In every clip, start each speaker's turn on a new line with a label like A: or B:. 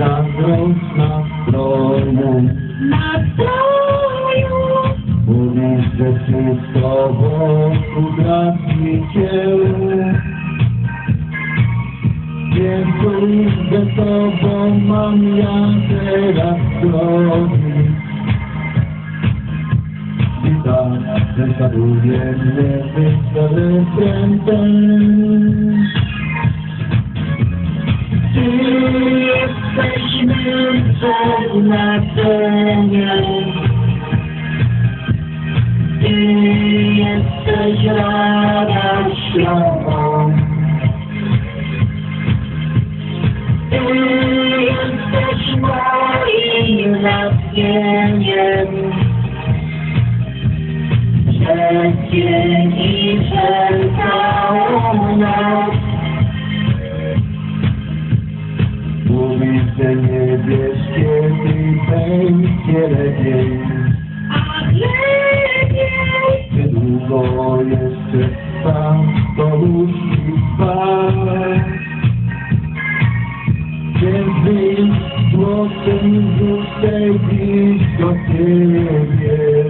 A: zazdrość nastroju
B: nastroju.
A: Mówisz, że wszystko utraci cię Dziękuję, że tobą mam ja teraz drogi. I tak, że zaduję mnie wystawię
B: Jesteśmy przeznaczeni. Ty jesteś radością mą. Ty jesteś moim natchnieniem. Przez dzień i przez całą.
A: and you just can't be it again.
B: I'm living.
A: The Lord is to find those who find. Giving, walking, you say he's forgiven.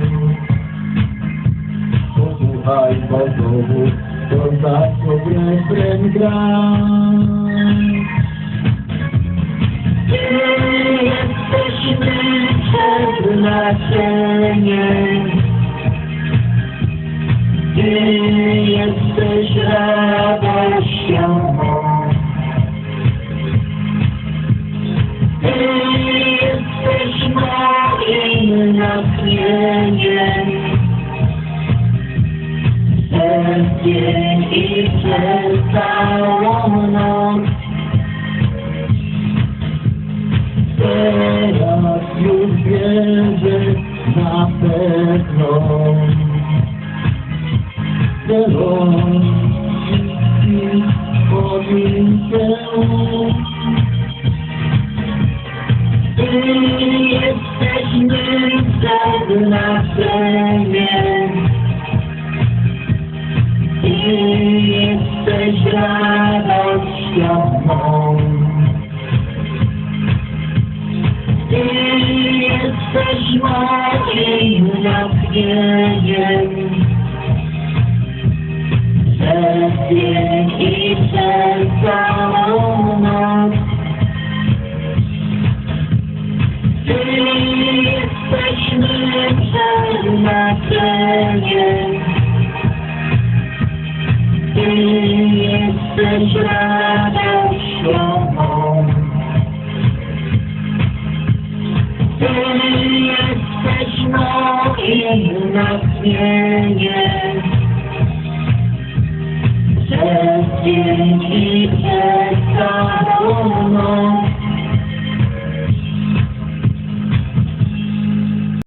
A: So to hide, but the hope,
B: the back of your. Przeznaczeniem. Ty jesteś radością. Ty jesteś moim natchnieniem. I przez całą noc.
A: Już wierzę na pewno się
B: Ty jesteśmy przeznaczeniem. Ty jesteś radością jesteś moim natchnieniem. Przez dzień i przez całą noc. Ty jesteśmy przeznaczeniem. Ty jesteś radością moim natchnieniem. Przez dzień i przez całą noc.